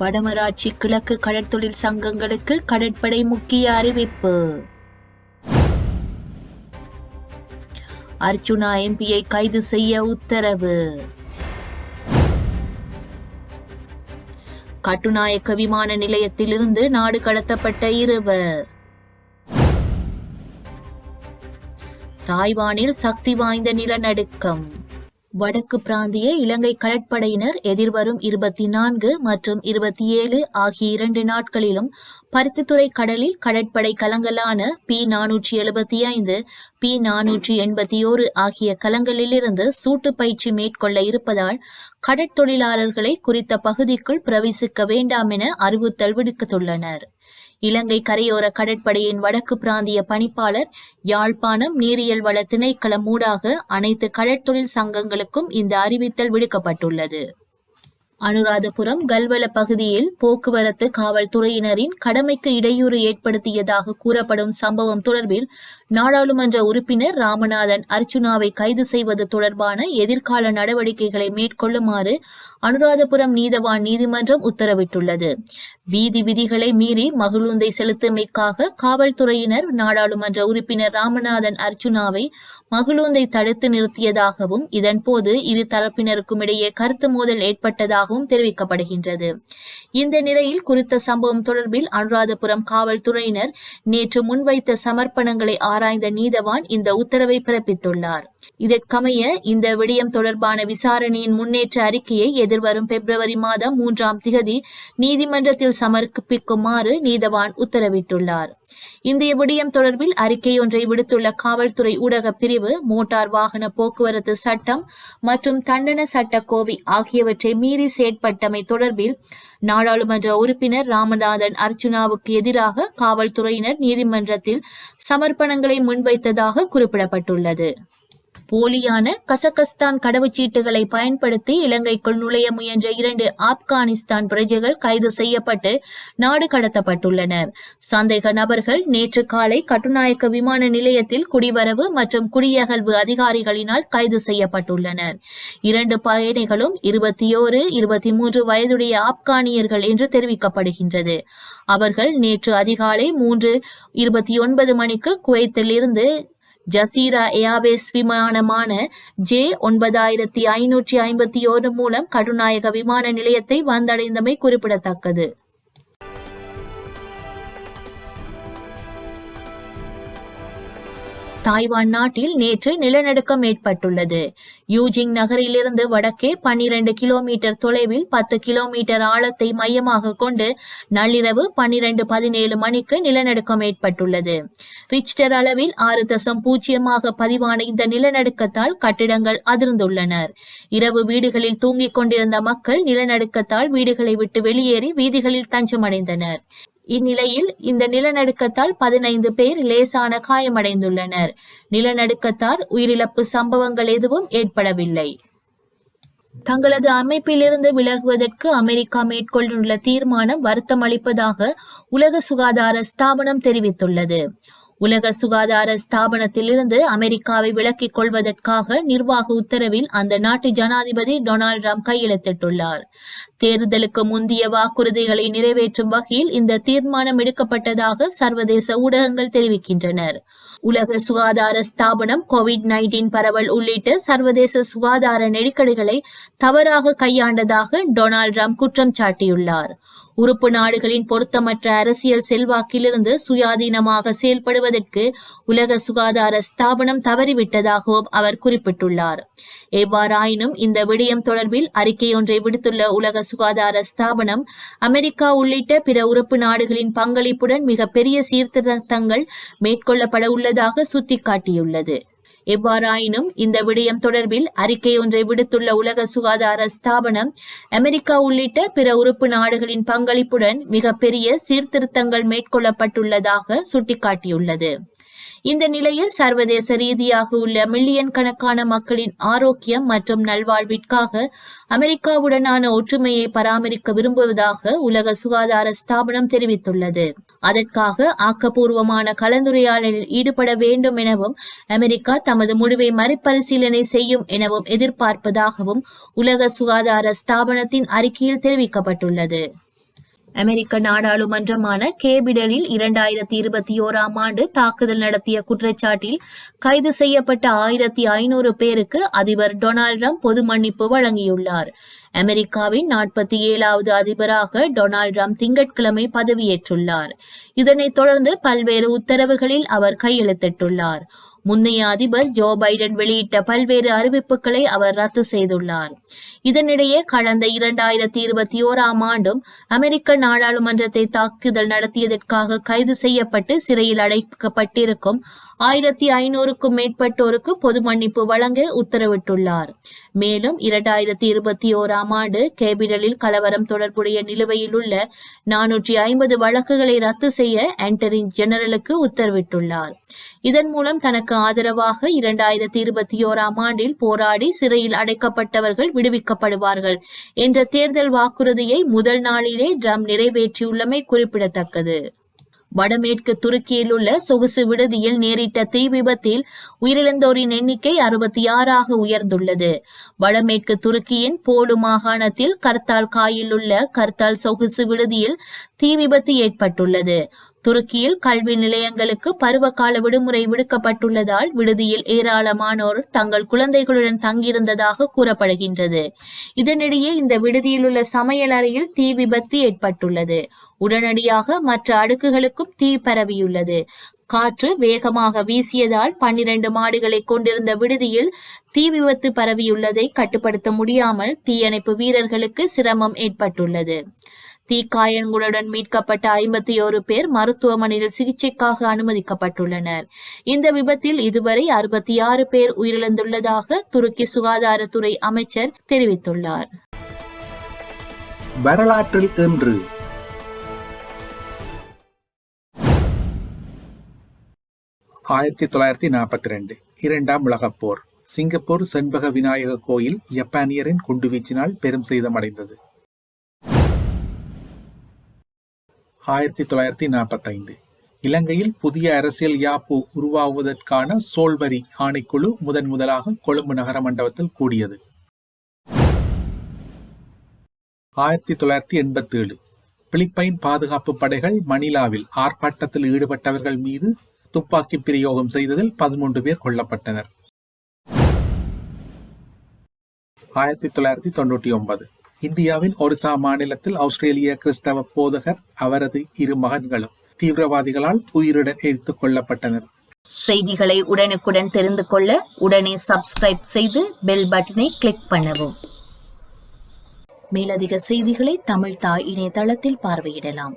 வடமராட்சி கிழக்கு கடற்தொழில் சங்கங்களுக்கு கடற்படை முக்கிய அறிவிப்பு. அர்ச்சுனா எம்பியை கைது செய்ய உத்தரவு. கட்டுநாயக்க விமான நிலையத்திலிருந்து நாடு கடத்தப்பட்ட இருவர். தாய்வானில் சக்தி வாய்ந்த நிலநடுக்கம். வடக்கு பிராந்திய இலங்கை கடற்படையினர் எதிர்வரும் இருபத்தி நான்கு மற்றும் இருபத்தி ஏழு ஆகிய இரண்டு நாட்களிலும் பருத்தித்துறை கடலில் கடற்படை கலங்களான பி நானூற்றி எழுபத்தி ஐந்து பி நானூற்றி எண்பத்தி ஓரு ஆகிய கலங்களிலிருந்து சூட்டு பயிற்சி மேற்கொள்ள இருப்பதால் கடற்தொழிலாளர்களை குறித்த பகுதிக்குள் பிரவேசிக்க வேண்டாம் என அறிவுறுத்தல் விடுத்துள்ளனர். இலங்கை கரையோர கடற்படையின் வடக்கு பிராந்திய பணிப்பாளர் யாழ்ப்பாணம் நீரியல் வள திணைக்களம் ஊடாக அனைத்து கடற்தொழில் சங்கங்களுக்கும் இந்த அறிவித்தல் விடுக்கப்பட்டுள்ளது. அனுராதபுரம் கல்வல பகுதியில் போக்குவரத்து காவல்துறையினரின் கடமைக்கு இடையூறு ஏற்படுத்தியதாக கூறப்படும் சம்பவம் தொடர்பில் நாடாளுமன்ற உறுப்பினர் ராமநாதன் அர்ச்சுனாவை கைது செய்வது தொடர்பான எதிர்கால நடவடிக்கைகளை மேற்கொள்ளுமாறு அனுராதபுரம் நீதவான் நீதிமன்றம் உத்தரவிட்டுள்ளது. வீதி விதிகளை மீறி மகிழுந்தை செலுத்துமைக்காக காவல்துறையினர் நாடாளுமன்ற உறுப்பினர் ராமநாதன் அர்ச்சுனாவை மகிழுந்தை தடுத்து நிறுத்தியதாகவும் இதன்போது இரு தரப்பினருக்கும் இடையே கருத்து மோதல் ஏற்பட்டதாகவும் தெரிவிக்கப்படுகின்றது. இந்த நிலையில் குறித்த சம்பவம் தொடர்பில் அனுராதபுரம் காவல்துறையினர் நேற்று முன்வைத்த சமர்ப்பணங்களை ஆராய்ந்த நீதவான் இந்த உத்தரவை பிறப்பித்துள்ளார். இதற்கமைய இந்த விடயம் தொடர்பான விசாரணையின் முன்னேற்ற அறிக்கையை எதிர்வரும் பிப்ரவரி மாதம் மூன்றாம் திகதி நீதிமன்றத்தில் சமர்ப்பிக்குமாறு நீதவான் உத்தரவிட்டுள்ளார். இந்த விடயம் தொடர்பில் அறிக்கை ஒன்றை விடுத்துள்ள காவல்துறை ஊடக பிரிவு மோட்டார் வாகன போக்குவரத்து சட்டம் மற்றும் தண்டன சட்ட கோவை ஆகியவற்றை மீறி செயற்பட்டமை தொடர்பில் நாடாளுமன்ற உறுப்பினர் ராமநாதன் அர்ச்சுனாவுக்கு எதிராக காவல்துறையினர் நீதிமன்றத்தில் சமர்ப்பணங்களை முன்வைத்ததாக குறிப்பிடப்பட்டுள்ளது. போலியான கசகஸ்தான் கடவுச்சீட்டுகளை பயன்படுத்தி இலங்கைக்குள் நுழைய முயன்ற இரண்டு ஆப்கானிஸ்தான் பிரஜைகள் கைது செய்யப்பட்டு நாடு கடத்தப்பட்டுள்ளனர். சந்தேக நபர்கள் நேற்று காலை கட்டுநாயக்க விமான நிலையத்தில் குடிவரவு மற்றும் குடியகல்வு அதிகாரிகளினால் கைது செய்யப்பட்டுள்ளனர். இரண்டு பயணிகளும் இருபத்தி ஓரு இருபத்தி மூன்று வயதுடைய ஆப்கானியர்கள் என்று தெரிவிக்கப்படுகின்றது. அவர்கள் நேற்று அதிகாலை மூன்று இருபத்தி ஒன்பது மணிக்கு குவைத்தில் இருந்து ஜசீரா ஏர்வேஸ் விமானமான ஜே ஒன்பதாயிரத்தி ஐநூற்றி ஐம்பத்தி ஓரு மூலம் கடுநாயக விமான நிலையத்தை வந்தடைந்தமை குறிப்பிடத்தக்கது. தாய்வான் நாட்டில் நேற்று நிலநடுக்கம் ஏற்பட்டுள்ளது. யூஜிங் நகரிலிருந்து வடக்கே பன்னிரண்டு கிலோமீட்டர் தொலைவில் பத்து கிலோமீட்டர் ஆழத்தை மையமாக கொண்டு நள்ளிரவு பன்னிரண்டு பதினேழு மணிக்கு நிலநடுக்கம் ஏற்பட்டுள்ளது. ரிச்டர் அளவில் ஆறு தசம் பூஜ்ஜியமாக பதிவான இந்த நிலநடுக்கத்தால் கட்டிடங்கள் அதிர்ந்துள்ளனர். இரவு வீடுகளில் தூங்கிக் கொண்டிருந்த மக்கள் நிலநடுக்கத்தால் வீடுகளை விட்டு வெளியேறி வீதிகளில் தஞ்சமடைந்தனர். இந்நிலையில் இந்த நிலநடுக்கத்தால் பதினைந்து பேர் லேசான காயமடைந்துள்ளனர். நிலநடுக்கத்தால் உயிரிழப்பு சம்பவங்கள் எதுவும் ஏற்படவில்லை. தங்களது அமைப்பிலிருந்து விலகுவதற்கு அமெரிக்கா மேற்கொண்டுள்ள தீர்மானம் வருத்தம் அளிப்பதாக உலக சுகாதார ஸ்தாபனம் தெரிவித்துள்ளது. உலக சுகாதார ஸ்தாபனத்திலிருந்து அமெரிக்காவை விலக்கிக் கொள்வதற்காக நிர்வாக உத்தரவில் அந்த நாட்டு ஜனாதிபதி டொனால்டு ட்ரம்ப் கையெழுத்திட்டுள்ளார். தேர்தலுக்கு முந்தைய வாக்குறுதிகளை நிறைவேற்றும் வகையில் இந்த தீர்மானம் எடுக்கப்பட்டதாக சர்வதேச ஊடகங்கள் தெரிவிக்கின்றனர். உலக சுகாதார ஸ்தாபனம் கோவிட் நைன்டீன் பரவல் உள்ளிட்ட சர்வதேச சுகாதார நெருக்கடிகளை தவறாக கையாண்டதாக டொனால்ட் ட்ரம்ப் குற்றம் சாட்டியுள்ளார். உறுப்பு நாடுகளின் பொருத்தமற்ற அரசியல் செல்வாக்கிலிருந்து சுயாதீனமாக செயல்படுவதற்கு உலக சுகாதார ஸ்தாபனம் தவறிவிட்டதாகவும் அவர் குறிப்பிட்டுள்ளார். எவ்வாறாயினும் இந்த விடயம் தொடர்பில் அறிக்கை ஒன்றை விடுத்துள்ள உலக சுகாதார ஸ்தாபனம் அமெரிக்கா உள்ளிட்ட பிற உறுப்பு நாடுகளின் பங்களிப்புடன் மிகப்பெரிய சீர்திருத்தங்கள் மேற்கொள்ளப்பட உள்ளதாக சுட்டிக்காட்டியுள்ளது. எவ்வாறாயினும் இந்த விடயம் தொடர்பில் அறிக்கை ஒன்றை விடுத்துள்ள உலக சுகாதார ஸ்தாபனம் அமெரிக்கா உள்ளிட்ட பிற உறுப்பு நாடுகளின் பங்களிப்புடன் மிகப்பெரிய சீர்திருத்தங்கள் மேற்கொள்ளப்பட்டுள்ளதாக சுட்டிக்காட்டியுள்ளது. இந்த நிலையில் சர்வதேச ரீதியாக உள்ள மில்லியன் கணக்கான மக்களின் ஆரோக்கியம் மற்றும் நல்வாழ்விற்காக அமெரிக்காவுடனான ஒற்றுமையை பராமரிக்க விரும்புவதாக உலக சுகாதார ஸ்தாபனம் தெரிவித்துள்ளது. அதற்காக ஆக்கப்பூர்வமான கலந்துரையாடலில் ஈடுபட வேண்டும் எனவும் அமெரிக்கா தமது முடிவை மறுபரிசீலனை செய்யும் எனவும் எதிர்பார்ப்பதாகவும் உலக சுகாதார ஸ்தாபனத்தின் அறிக்கையில் தெரிவிக்கப்பட்டுள்ளது. அமெரிக்க நாடாளுமன்றமான கேபிடலில் இரண்டாயிரத்தி இருபத்தி ஓராம் ஆண்டு தாக்குதல் நடத்திய குற்றச்சாட்டில் கைது செய்யப்பட்ட ஆயிரத்தி ஐநூறு பேருக்கு அதிபர் டொனால்ட் ட்ரம்ப் பொது மன்னிப்பு வழங்கியுள்ளார். அமெரிக்காவின் நாற்பத்தி ஏழாவது அதிபராக டொனால்ட் ட்ரம்ப் திங்கட்கிழமை பதவியேற்றுள்ளார். இதனைத் தொடர்ந்து பல்வேறு உத்தரவுகளில் அவர் கையெழுத்திட்டுள்ளார். முன்னைய அதிபர் ஜோ பைடன் வெளியிட்ட பல்வேறு அறிவிப்புகளை அவர் ரத்து செய்துள்ளார். இதனிடையே கடந்த இரண்டாயிரத்தி இருபத்தி ஓராம் ஆண்டும் அமெரிக்க நாடாளுமன்றத்தை தாக்குதல் நடத்தியதற்காக கைது செய்யப்பட்டு சிறையில் அடைக்கப்பட்டிருக்கும் ஆயிரத்தி ஐநூறுக்கும் மேற்பட்டோருக்கு பொது மன்னிப்பு வழங்க உத்தரவிட்டுள்ளார். மேலும் இரண்டாயிரத்தி இருபத்தி ஓராம் ஆண்டு கேபிடலில் கலவரம் தொடர்புடைய நிலுவையில் உள்ள நானூற்றி ஐம்பது வழக்குகளை ரத்து செய்ய ஆண்டனி ஜெனரலுக்கு உத்தரவிட்டுள்ளார். இதன் மூலம் தனக்கு ஆதரவாக இரண்டாயிரத்தி இருபத்தி ஓராம் ஆண்டில் போராடி சிறையில் அடைக்கப்பட்டவர்கள் விடுவிக்கப்படுவார்கள் என்ற தேர்தல் வாக்குறுதியை முதல் நாளிலே ட்ரம் நிறைவேற்றியுள்ளமை குறிப்பிடத்தக்கது. வடமேற்கு துருக்கியில் உள்ள சொகுசு விடுதியில் நேரிட்ட தீ விபத்தில் உயிரிழந்தோரின் எண்ணிக்கை அறுபத்தி ஆறாக உயர்ந்துள்ளது. வடமேற்கு துருக்கியின் போலு மாகாணத்தில் கர்த்தால் காயில் உள்ள கர்த்தால் சொகுசு விடுதியில் தீ விபத்து ஏற்பட்டுள்ளது. துருக்கியில் கல்வி நிலையங்களுக்கு பருவகால விடுமுறை விடுக்கப்பட்டுள்ளதால் விடுதியில் ஏராளமானோர் தங்கள் குழந்தைகளுடன் தங்கியிருந்ததாக கூறப்படுகின்றது. இதனிடையே இந்த விடுதியில் உள்ள சமையல் அறையில் தீ விபத்து ஏற்பட்டுள்ளது. உடனடியாக மற்ற அடுக்குகளுக்கும் தீ பரவியுள்ளது. காற்று வேகமாக வீசியதால் பன்னிரண்டு மாடுகளை கொண்டிருந்த விடுதியில் தீ விபத்து பரவியுள்ளதை கட்டுப்படுத்த முடியாமல் தீயணைப்பு வீரர்களுக்கு சிரமம் ஏற்பட்டுள்ளது. தீக்காயங்களுடன் மீட்கப்பட்ட ஐம்பத்தி ஓரு பேர் மருத்துவமனையில் சிகிச்சைக்காக அனுமதிக்கப்பட்டுள்ளனர். இந்த விபத்தில் இதுவரை அறுபத்தி ஆறு பேர் உயிரிழந்துள்ளதாக துருக்கி சுகாதாரத்துறை அமைச்சர் தெரிவித்துள்ளார். வரலாற்றில் இன்று. ஆயிரத்தி தொள்ளாயிரத்தி நாற்பத்தி ரெண்டு இரண்டாம் உலகப் போர். சிங்கப்பூர் செண்பக விநாயக கோயில் ஜப்பானியரின் குண்டுவீச்சினால் பெரும் சேதமடைந்தது. ஆயிரத்தி தொள்ளாயிரத்தி நாற்பத்தைந்து. இலங்கையில் புதிய அரசியல் யாப்பு உருவாவதற்கான சோல்வரி ஆணைக்குழு முதன் முதலாக கொழும்பு நகர மண்டபத்தில் கூடியது. ஆயிரத்தி தொள்ளாயிரத்தி எண்பத்தி ஏழு பிலிப்பைன் பாதுகாப்பு படைகள் மணிலாவில் ஆர்ப்பாட்டத்தில் ஈடுபட்டவர்கள் மீது துப்பாக்கி பிரயோகம் செய்ததில் பதிமூன்று பேர் கொல்லப்பட்டனர். ஆயிரத்தி தொள்ளாயிரத்தி தொண்ணூற்றி ஒன்பது. இந்தியாவின் ஒரிசா மாநிலத்தில் ஆஸ்திரேலிய கிறிஸ்தவ போதகர் அவரது இரு மகன்களும் தீவிரவாதிகளால் உயிருடன் எரித்துக் கொல்லப்பட்டனர். செய்திகளை உடனுக்குடன் தெரிந்து கொள்ள உடனே சப்ஸ்கிரைப் செய்து பெல் பட்டனை கிளிக் பண்ணவும். மேலதிக செய்திகளை தமிழ் தாய் இணையதளத்தில் பார்வையிடலாம்.